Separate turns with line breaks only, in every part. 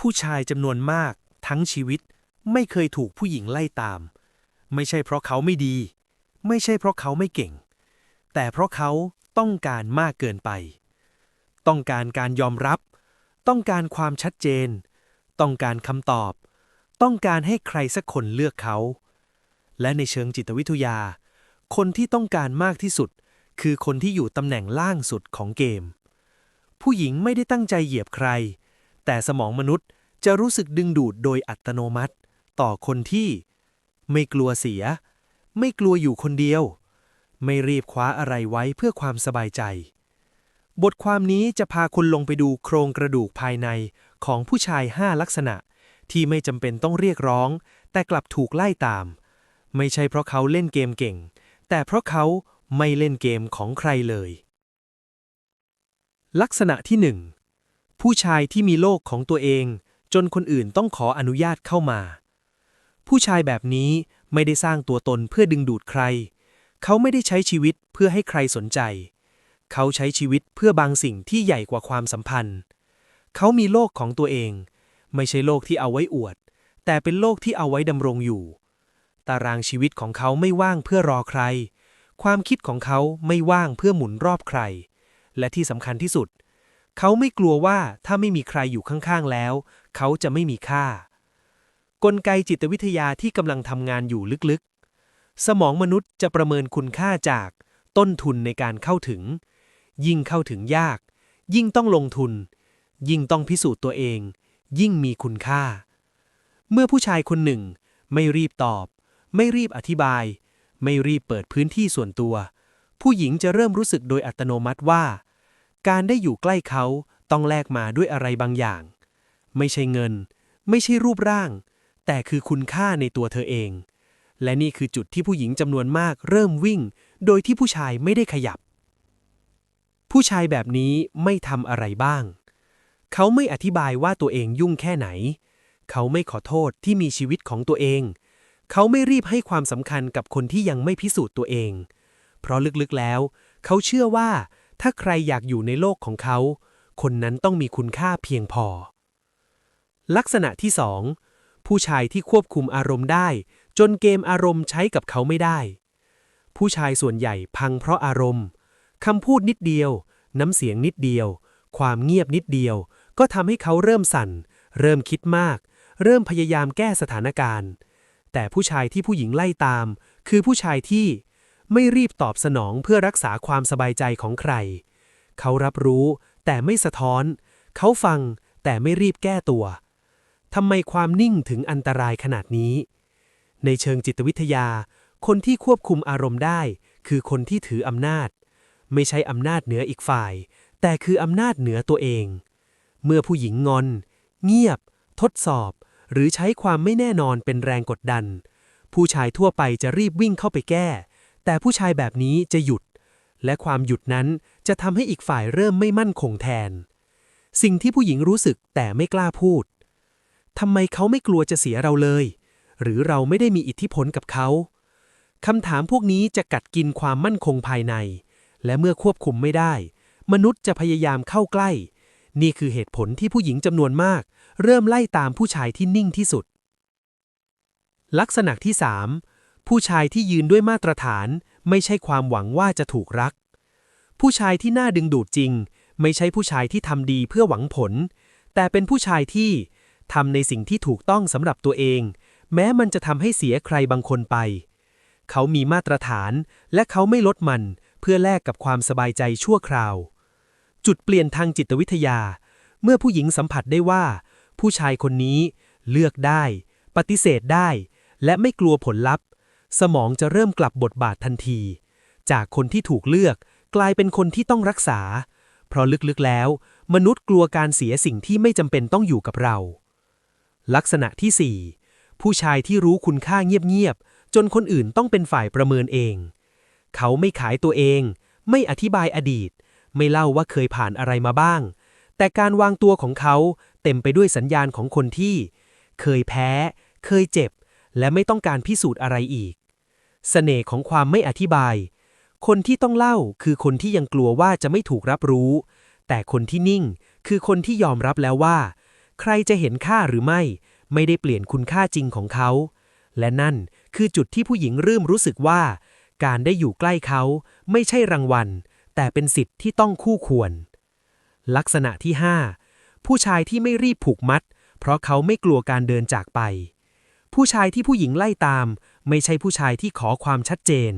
ผู้ชายจำนวนมาก ทั้งชีวิตไม่เคยถูกผู้หญิงไล่ตาม ไม่ใช่เพราะเขาไม่ดี ไม่ใช่เพราะเขาไม่เก่ง แต่เพราะเขาต้องการมากเกินไป ต้องการการยอมรับ ต้องการความชัดเจน ต้องการคำตอบ ต้องการให้ใครสักคนเลือกเขา และในเชิงจิตวิทยา คนที่ต้องการมากที่สุด คือคนที่อยู่ตำแหน่งล่างสุดของเกม ผู้หญิงไม่ได้ตั้งใจเหยียบใคร แต่สมองมนุษย์จะรู้สึกดึงดูดโดยอัตโนมัติ ต่อคนที่ ไม่กลัวเสีย ไม่กลัวอยู่คนเดียว ไม่รีบคว้าอะไรไว้เพื่อความสบายใจ บทความนี้จะพาคุณลงไปดูโครงกระดูกภายในของผู้ชาย 5 ลักษณะ ที่ไม่จำเป็นต้องเรียกร้อง แต่กลับถูกไล่ตาม ไม่ใช่เพราะเขาเล่นเกมเก่ง แต่เพราะเขาไม่เล่นเกมของใครเลย ลักษณะที่หนึ่ง ผู้ชายที่มีโลกของตัวเอง จนคนอื่นต้องขออนุญาตเข้ามา ผู้ชายแบบนี้ไม่ได้สร้างตัวตนเพื่อดึงดูดใคร เขาไม่ได้ใช้ชีวิตเพื่อให้ใครสนใจ เขาใช้ชีวิตเพื่อบางสิ่งที่ใหญ่กว่าความสัมพันธ์ เขามีโลกของตัวเอง ไม่ใช่โลกที่เอาไว้อวด แต่เป็นโลกที่เอาไว้ดำรงอยู่ ตารางชีวิตของเขาไม่ว่างเพื่อรอใคร ความคิดของเขาไม่ว่างเพื่อหมุนรอบใคร และที่สำคัญที่สุด เขาไม่กลัวว่าถ้าไม่มีใครอยู่ข้างๆแล้ว เขาจะไม่มีค่า กลไกจิตวิทยาที่กำลังทำงานอยู่ลึกๆ สมองมนุษย์จะประเมินคุณค่าจากต้นทุนในการเข้าถึง ยิ่งเข้าถึงยาก ยิ่งต้องลงทุน ยิ่งต้องพิสูจน์ตัวเอง ยิ่งมีคุณค่า เมื่อผู้ชายคนหนึ่ง ไม่รีบตอบ ไม่รีบอธิบาย ไม่รีบเปิดพื้นที่ส่วนตัว ผู้หญิงจะเริ่มรู้สึกโดยอัตโนมัติว่า การได้อยู่ใกล้เขาต้องแลกมาด้วยอะไรบางอย่าง ไม่ใช่เงิน ไม่ใช่รูปร่าง แต่คือคุณค่าในตัวเธอเอง และนี่คือจุดที่ผู้หญิงจำนวนมากเริ่มวิ่ง โดยที่ผู้ชายไม่ได้ขยับ ผู้ชายแบบนี้ไม่ทำอะไรบ้าง เขาไม่อธิบายว่าตัวเองยุ่งแค่ไหน เขาไม่ขอโทษที่มีชีวิตของตัวเอง เขาไม่รีบให้ความสำคัญกับคนที่ยังไม่พิสูจน์ตัวเอง เพราะลึกๆแล้ว เขาเชื่อว่า ถ้าใครอยากอยู่ในโลกของเขา คนนั้นต้องมีคุณค่าเพียงพอ ลักษณะที่สองผู้ชายที่ควบคุมอารมณ์ได้ จนเกมอารมณ์ใช้กับเขาไม่ได้ ผู้ชายส่วนใหญ่พังเพราะอารมณ์คำพูดนิดเดียว น้ำเสียงนิดเดียว ความเงียบนิดเดียว ก็ทำให้เขาเริ่มสั่น เริ่มคิดมาก เริ่มพยายามแก้สถานการณ์ แต่ผู้ชายที่ผู้หญิงไล่ตาม คือผู้ชายที่ ไม่รีบตอบสนองเพื่อรักษาความสบายใจของใคร เขารับรู้แต่ไม่สะท้อน เขาฟังแต่ไม่รีบแก้ตัวทำไมความนิ่งถึงอันตรายขนาดนี้ ในเชิงจิตวิทยา คนที่ควบคุมอารมณ์ได้ คือคนที่ถืออำนาจ ไม่ใช่อำนาจเหนืออีกฝ่าย แต่คืออำนาจเหนือตัวเอง เมื่อผู้หญิงงอน เงียบ ทดสอบ หรือใช้ความไม่แน่นอนเป็นแรงกดดัน ผู้ชายทั่วไปจะรีบวิ่งเข้าไปแก้ แต่ผู้ชายแบบนี้จะหยุด และความหยุดนั้นจะทำให้อีกฝ่ายเริ่มไม่มั่นคงแทน สิ่งที่ผู้หญิงรู้สึกแต่ไม่กล้าพูดทำไมเขาไม่กลัวจะเสียเราเลย หรือเราไม่ได้มีอิทธิพลกับเขาคำถามพวกนี้จะกัดกินความมั่นคงภายใน และเมื่อควบคุมไม่ได้ มนุษย์จะพยายามเข้าใกล้ นี่คือเหตุผลที่ผู้หญิงจำนวนมาก เริ่มไล่ตามผู้ชายที่นิ่งที่สุด ลักษณะที่ 3 ผู้ชายที่ยืนด้วยมาตรฐาน ไม่ใช่ความหวังว่าจะถูกรัก ผู้ชายที่น่าดึงดูดจริง ไม่ใช่ผู้ชายที่ทำดีเพื่อหวังผล แต่เป็นผู้ชายที่ทำในสิ่งที่ถูกต้องสำหรับตัวเอง แม้มันจะทำให้เสียใครบางคนไป เขามีมาตรฐานและเขาไม่ลดมันเพื่อแลกกับความสบายใจชั่วคราว จุดเปลี่ยนทางจิตวิทยา เมื่อผู้หญิงสัมผัสได้ว่า ผู้ชายคนนี้เลือกได้ ปฏิเสธได้ และไม่กลัวผลลัพธ์ สมองจะเริ่มกลับบทบาททันที จากคนที่ถูกเลือกกลายเป็นคนที่ต้องรักษา เพราะลึกๆแล้ว มนุษย์กลัวการเสียสิ่งที่ไม่จำเป็นต้องอยู่กับเรา ลักษณะที่ 4 ผู้ชายที่รู้คุณค่าเงียบๆ จนคนอื่นต้องเป็นฝ่ายประเมินเอง เขาไม่ขายตัวเอง ไม่อธิบายอดีต ไม่เล่าว่าเคยผ่านอะไรมาบ้าง แต่การวางตัวของเขาเต็มไปด้วยสัญญาณของคนที่ เคยแพ้ เคยเจ็บ และไม่ต้องการพิสูจน์อะไรอีก เสน่ห์ของความไม่อธิบาย คนที่ต้องเล่าคือคนที่ยังกลัวว่าจะไม่ถูกรับรู้ แต่คนที่นิ่งคือคนที่ยอมรับแล้วว่า ใครจะเห็นค่าหรือไม่ ไม่ได้เปลี่ยนคุณค่าจริงของเขา และนั่นคือจุดที่ผู้หญิงเริ่มรู้สึกว่า การได้อยู่ใกล้เขาไม่ใช่รางวัล แต่เป็นสิทธิ์ที่ต้องคู่ควร ลักษณะที่ 5 ผู้ชายที่ไม่รีบผูกมัด เพราะเขาไม่กลัวการเดินจากไป ผู้ชายที่ผู้หญิงไล่ตาม ไม่ใช่ผู้ชายที่ขอความชัดเจน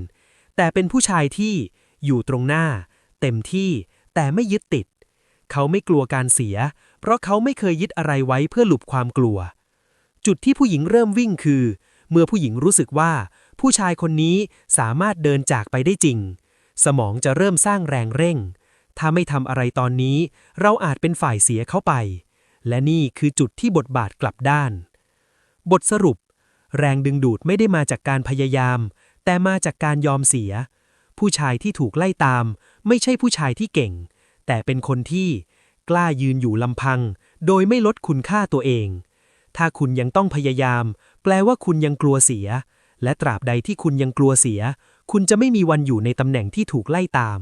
แต่เป็นผู้ชายที่อยู่ตรงหน้า เต็มที่แต่ไม่ยึดติด เขาไม่กลัวการเสีย เพราะเขาไม่เคยยึดอะไรไว้เพื่อหลบความกลัว จุดที่ผู้หญิงเริ่มวิ่งคือ เมื่อผู้หญิงรู้สึกว่า ผู้ชายคนนี้สามารถเดินจากไปได้จริง สมองจะเริ่มสร้างแรงเร่ง ถ้าไม่ทำอะไรตอนนี้ เราอาจเป็นฝ่ายเสียเข้าไป และนี่คือจุดที่บทบาทกลับด้าน บทสรุป แรงดึงดูดไม่ได้มาจากการพยายาม แต่มาจากการยอมเสีย ผู้ชายที่ถูกไล่ตาม ไม่ใช่ผู้ชายที่เก่ง แต่เป็นคนที่กล้ายืนอยู่ลำพัง โดยไม่ลดคุณค่าตัวเอง ถ้าคุณยังต้องพยายาม แปลว่าคุณยังกลัวเสีย และตราบใดที่คุณยังกลัวเสีย คุณจะไม่มีวันอยู่ในตำแหน่งที่ถูกไล่ตาม